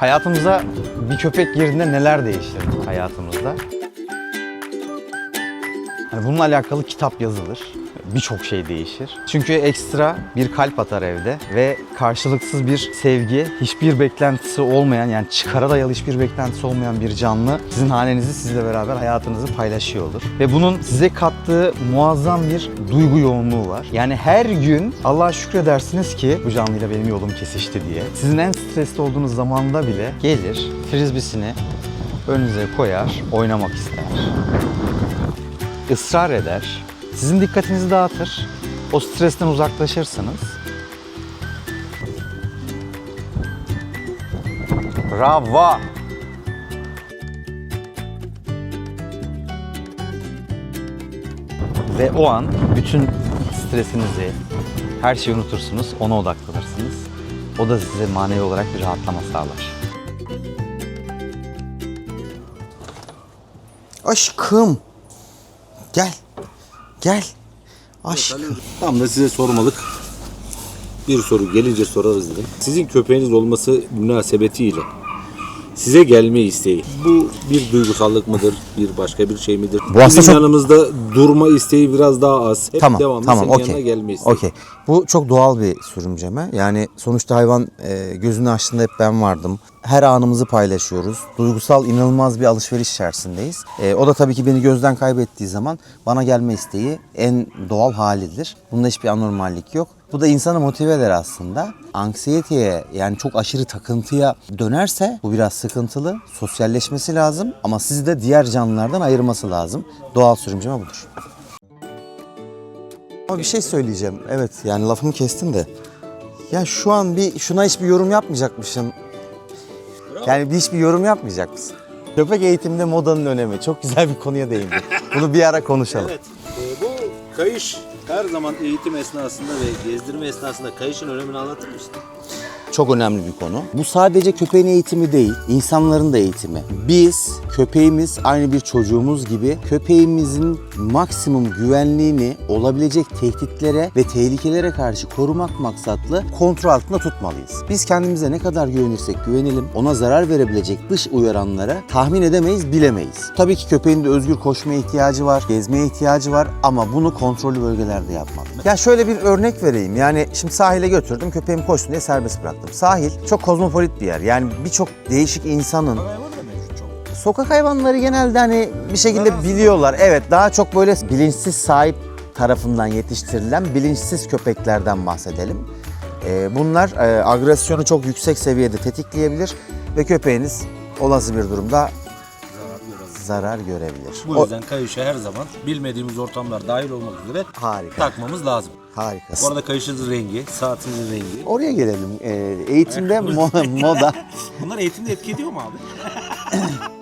Hayatımıza bir köpek girdiğinde neler değişir hayatımızda? Hani bununla alakalı kitap yazılır. Birçok şey değişir. Çünkü ekstra bir kalp atar evde ve karşılıksız bir sevgi, hiçbir beklentisi olmayan yani çıkara dayalı hiçbir beklentisi olmayan bir canlı sizin hanenizi sizle beraber hayatınızı paylaşıyor olur. Ve bunun size kattığı muazzam bir duygu yoğunluğu var. Yani her gün Allah'a şükredersiniz ki bu canlıyla benim yolum kesişti diye. Sizin en stresli olduğunuz zamanda bile gelir frizbisini önünüze koyar, oynamak ister ısrar eder, sizin dikkatinizi dağıtır, o stresten uzaklaşırsınız. Bravo! Ve o an bütün stresinizi, her şeyi unutursunuz, ona odaklanırsınız. O da size manevi olarak bir rahatlama sağlar. Aşkım. Gel. Gel. Aşkım. Tam da size sormalık bir soru gelince sorarız dedim. Sizin köpeğiniz olması münasebetiyle size gelme isteği. Bu bir duygusallık mıdır? Bir başka bir şey midir? Bu aslında Bizim çok- yanımızda durma isteği biraz daha az. Hep Tamam, devamlı tamam, senin okey. yanına gelme isteği. Okey. Bu çok doğal bir sürümceme. Yani sonuçta hayvan e, gözünü açtığında hep ben vardım. Her anımızı paylaşıyoruz. Duygusal inanılmaz bir alışveriş içerisindeyiz. E, o da tabii ki beni gözden kaybettiği zaman bana gelme isteği en doğal halidir. Bunda hiçbir anormallik yok. Bu da insanı motive eder aslında. Anksiyeteye yani çok aşırı takıntıya dönerse bu biraz sıkıntılı. Sosyalleşmesi lazım ama sizi de diğer canlılardan ayırması lazım. Doğal sürümceme budur. Ama bir şey söyleyeceğim. Evet yani lafımı kestin de. Ya şu an bir şuna hiçbir yorum yapmayacakmışım. Yani bir hiçbir yorum yapmayacak mısın? Köpek eğitiminde modanın önemi. Çok güzel bir konuya değindin. Bunu bir ara konuşalım. Evet. e, bu kayış her zaman eğitim esnasında ve gezdirme esnasında kayışın önemini anlatır mısın? Çok önemli bir konu. Bu sadece köpeğin eğitimi değil, insanların da eğitimi. Biz, köpeğimiz aynı bir çocuğumuz gibi köpeğimizin maksimum güvenliğini olabilecek tehditlere ve tehlikelere karşı korumak maksatlı kontrol altında tutmalıyız. Biz kendimize ne kadar güvenirsek güvenelim, ona zarar verebilecek dış uyaranlara tahmin edemeyiz, bilemeyiz. Tabii ki köpeğin de özgür koşmaya ihtiyacı var, gezmeye ihtiyacı var ama bunu kontrollü bölgelerde yapmak. Ya şöyle bir örnek vereyim. Yani şimdi sahile götürdüm, köpeğim koşsun diye serbest bıraktım. Sahil çok kozmopolit bir yer. Yani birçok değişik insanın Sokak hayvanları genelde hani bir şekilde biliyorlar. Evet daha çok böyle bilinçsiz sahip tarafından yetiştirilen bilinçsiz köpeklerden bahsedelim. Ee, bunlar e, agresyonu çok yüksek seviyede tetikleyebilir ve köpeğiniz olası bir durumda zarar görebilir. Bu yüzden kayışa her zaman bilmediğimiz ortamlar dahil olmak üzere harika. takmamız lazım. Harikasın. Bu arada kayışınızın rengi, saatinizin rengi. Oraya gelelim. Ee, eğitimde mo- moda Bunlar eğitimde etki ediyor mu abi?